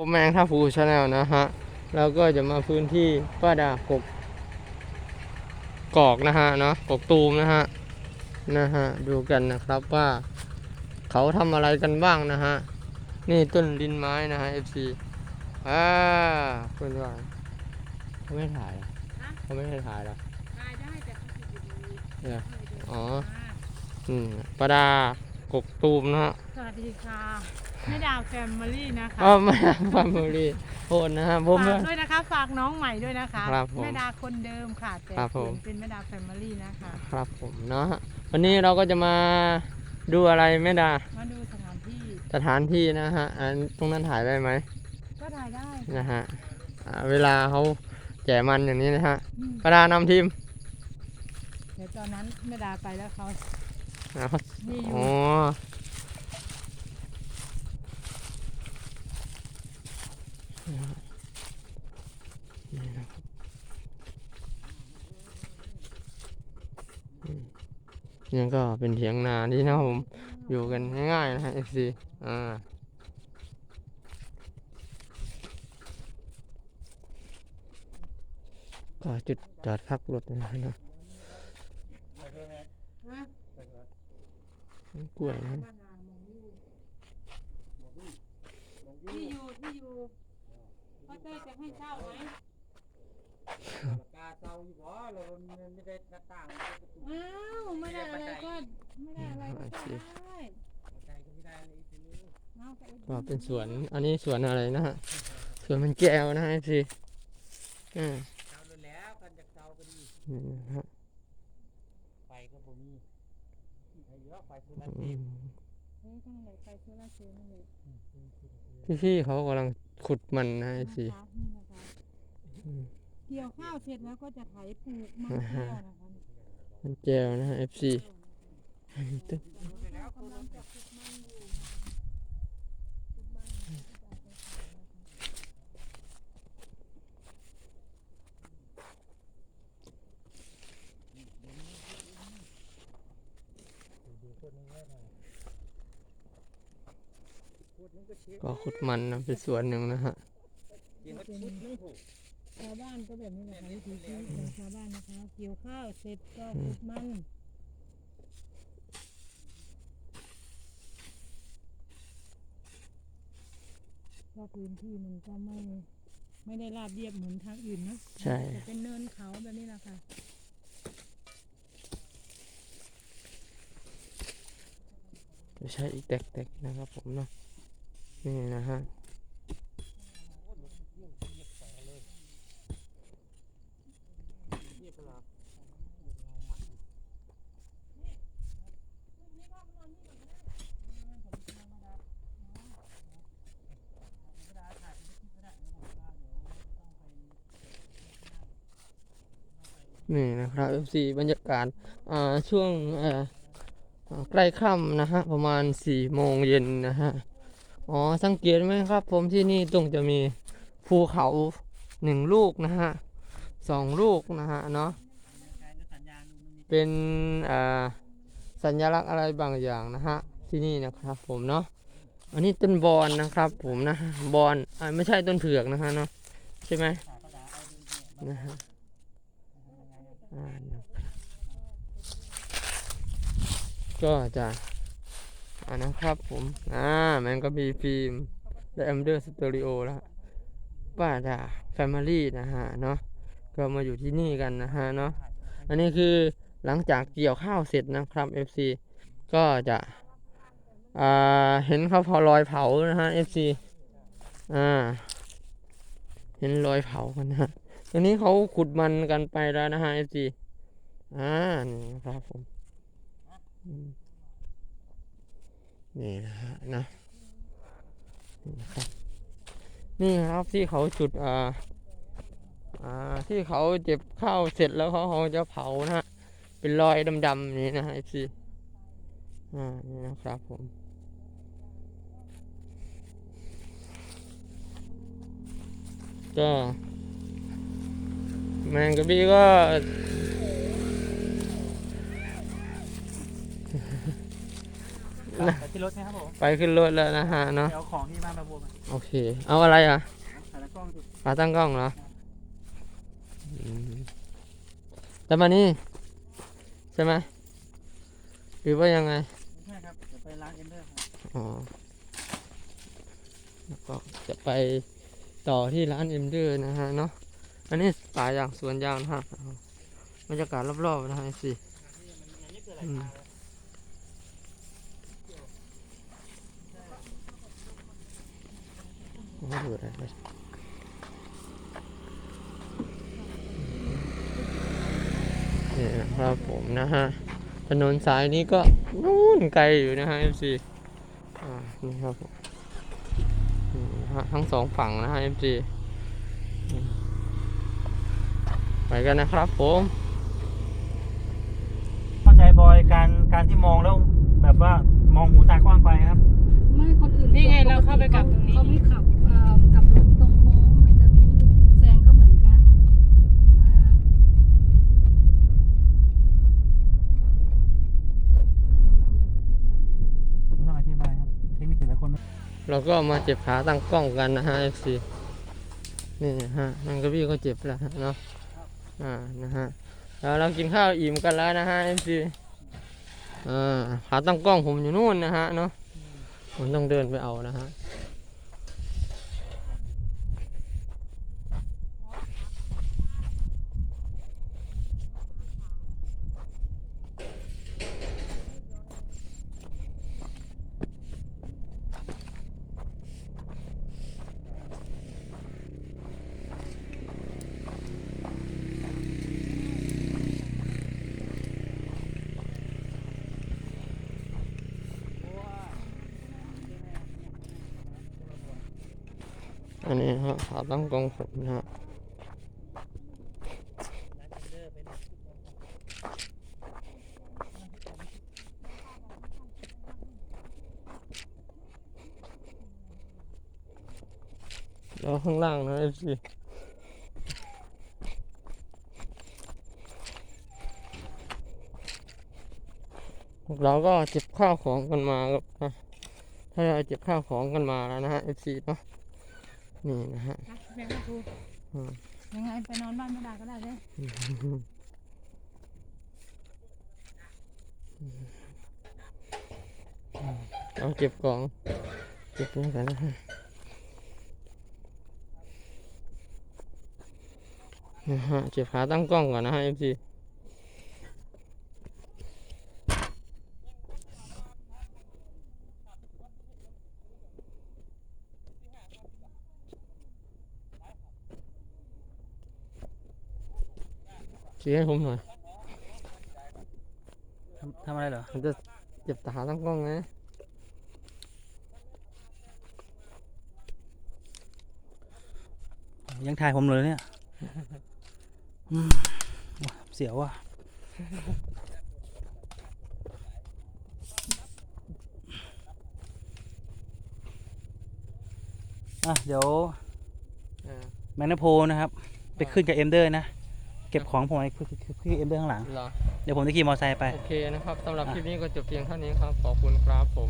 ผมแมงท่าฟูชาแนลนะฮะ แล้วก็จะมาพื้นที่ป้าดากกกอกนะฮะเนาะกกตูมนะฮะนะฮะดูกันนะครับว่าเขาทำอะไรกันบ้างนะฮะ นี่ต้นดินไม้นะฮะ FC อ่าเพื่อนว่าเขาไม่ถ่ายเหรอเขาไม่ให้ถ่ายเหรอได้ได้แต่เขาติดอยู่ตรงนี้เนี่ยเอ๋อ อืมป้าดากกตูมนะฮะ สวัสดีค่ะ แม่ดาวแฟมิลี่นะคะอ๋อไม่ฟาร์มลีโทษนะฮะผม ฝากด้วยนะคะ ฝากน้องใหม่ด้วยนะคะครับผมแม่ดาคนเดิมค่ะแต่ครับเปลี่ยผมนเป็นแม่ดาแฟมิลี่นะคะ ครับผมเนาะวันนี้เราก็จะมาดูอะไรแม่ดามาดูสถานที่สถานที่นะฮะอันตรงนั้นถ่ายได้ไหมก็ถ่ายได้นะฮะอ่าเวลาเขาแจกมันอย่างนี้นะฮะอืมประดานำทีมเดี๋ยวตอนนั้นแม่ดาไปแล้วเขาอ่านี่ออ๋ยู่อ นี่นะครับนี่ก็เป็นเถียงนาที่นะผมอยู่กันง่ายๆนะฮะ FC อ่าก็จุดจอดพักรถนะฮะกล้วยนะที่อยู่ที่อยู่พ่อเต้จะให้เช่าไหม กาเตาอยู่บ่เรามันไม่ได้หน้าต่างไม่ได้ประตูอ้าวไม่ได้อะไรก็ไม่ได้อะไรก็เช่าได้ใจก็ไม่ได้เลยทีนี้เอาไปอุดหก็นุนเป็นสวน อันนี้สวนอะไรนะฮะ สวนมันแก้วนะฮะ FC อ่าเตาเลยแล้วกันจากเตาก็ดีนี่นะฮะไฟก็บ่มีไฟเยอะไฟโซลาร์อืเซลล์มเฮ้ยข้างในไฟโซลาร์เซลล์นั่นเลยพี่ๆเขากำลังขุดมันนะฮะ FC นะคะนี่นะคะอืมเกี่ยวข้าวเสร็จแล้วก็จะไถปลูกมันแก้วนะคะมันแก้วนะฮะ FC ตึ๊บแล้วกำลังจะปลูกมันอยู่ปลูกมันอยู่ที่จะเอาไปขายนะคะดูคนนึงแค่ไหนพูดนึงก็เช็คก็ขุดมันนะเป็นสวนหนึ่งนะฮะ ชาวบ้านก็แบบนี้แหละค่ะวิถีชีวิตของชาวบ้านนะคะเกี่ยวข้าวเสร็จก็ปลูกมันเพราะพื้นที่มันก็ไม่ไม่ได้ราบเรียบเหมือนทางอื่นนะใช่จะเป็นเนินเขาแบบนี้แหละค่ะ ไม่ใช่อีกแตกๆนะครับผมเนาะนี่นะฮะ นี่นะครับ FC บรรยากาศช่วงใกล้ค่ำนะฮะ ประมาณสี่โมงเย็นนะฮะ อ๋อ สังเกตไหมครับ ผมที่นี่ตรงจะมีภูเขาหนึ่งลูกนะฮะ สองลูกนะฮะเนาะใช้สัญญาณมันมีเป็นอ่าสัญลักษณ์อะไรบางอย่างนะฮะที่นี่นะครับผมเนาะอันนี้ต้นบอนนะครับ ผมนะบอนอ่าไม่ใช่ต้นเผือกนะฮะเนาะใช่ไหมขาก็ด่าเอาดูเนี่ยนะฮะอ่านะครับก็จะอ่านะครับผมอ่ามันก็มีฟิล์มและแอมเดอร์สตูดิโอแล้วป้าดาแฟมิลี่นะฮะเนาะ ก็มาอยู่ที่นี่กันนะฮะเนาะอันนี้คือหลังจากเกี่ยวข้าวเสร็จนะครับ FC ก็จะอ่าเห็นเขาพอรอยเผานะฮะ FC อ่า เห็นรอยเผากันนะฮะตอนนี้เขาขุดมันกันไปแล้วนะฮะ FC อ่านี่นะครับผมอืมนี่นะฮะนะนี่นะครับนี่ครับที่เขาจุดอ่าอ่า ที่เขาเจ็บข้าวเสร็จแล้วเขาเขาจะเผานะฮะเป็นรอยดำๆนี่นะฮะ FC อ่านี่นะครับผมก็แมงกะบี้ก็กระที่รถนะครับผมไปขึ้นรถแล้วนะฮะเนาะเดี๋ยวเอาของที่บ้านมาบวมโอเค เอาอะไรอะถ่ายแล้วกล้องดิขาตั้งกล้องเหรออืม แต่มานี่ใช่ไหมหรือว่ายังไงไม่ใช่ครับเดี๋ยวไปร้านเอ็นเดอร์ครับอ๋อแล้วก็จะไปต่อที่ร้านเอ็มเดอร์นะฮะเนาะอันนี้ป่าอย่างสวนยางนะฮะบรรยากาศรอบๆนะฮะสิมันนี่คืออะไรอืมโอ้โหดูอะไรไปนี่นะ ครับผมนะฮะ ถนนสายนี้ก็นู่นไกลอยู่นะฮะ FC อ่านี่ครับผมนี่นะฮะทั้งสองฝั่งนะฮะ FC นี่ไปกันนะครับผมเข้าใจบอยการการที่มองแล้วแบบว่ามองหูตากว้างไปครับ ไม่คนอื่นนี่ไงเราเข้าไปกลับตรงนี้ เขาไม่ขับเอ่อกลับรถตรงโค้งในกระบี่แซงก็เหมือนกันอ่า ไม่ต้องอธิบายครับ เทคนิคแต่ละคนไม่ เราก็มาเจ็บขาตั้งกล้องกันนะฮะ FC นี่ฮะนั่นก็พี่ก็เจ็บแล้วเนาะอ่านะฮะแล้วเรากินข้าวอิ่มกันแล้วนะฮะ FC อ่าขาตั้งกล้องผมอยู่นู่นนะฮะเนาะผมต้องเดินไปเอานะฮะ อันนี้ฮะขาตั้งกองผมนะฮะแล้วข้างล่างนะ FC พวกเราก็เจ็บข้าวของกันมาครับถ้าเราเจ็บข้าวของกันมาแล้วนะฮะ FC เนาะ นี่นะฮะแม่ก็ครูอืมยังไงไปนอนบ้านไม่ได้ก็ได้เลยเอาเก็บกล่อง เก็บนี่กันนะฮะนะฮะเจ็บขาตั้งกล้องก่อนนะฮะ FC ชี้ให้ผมหน่อย ทำทำอะไรเหรอ ผมจะเจ็บขาตั้งกล้องไงยังถ่ายผมเลยเนี่ยอืมว้าเสียวว่ะ อะ เดี๋ยว อ่า แมกนาโพนะครับ ไปขึ้นกับเอ็มเดอร์นะ เก็บของผมไว้คือคือคือเอ็มเดอร์ข้างหลัง เหรอ เดี๋ยวผมจะขี่มอเตอร์ไซค์ไป โอเคนะครับสำหรับอะคลิปนี้ก็จบเพียงเท่านี้ครับ ขอบคุณครับผม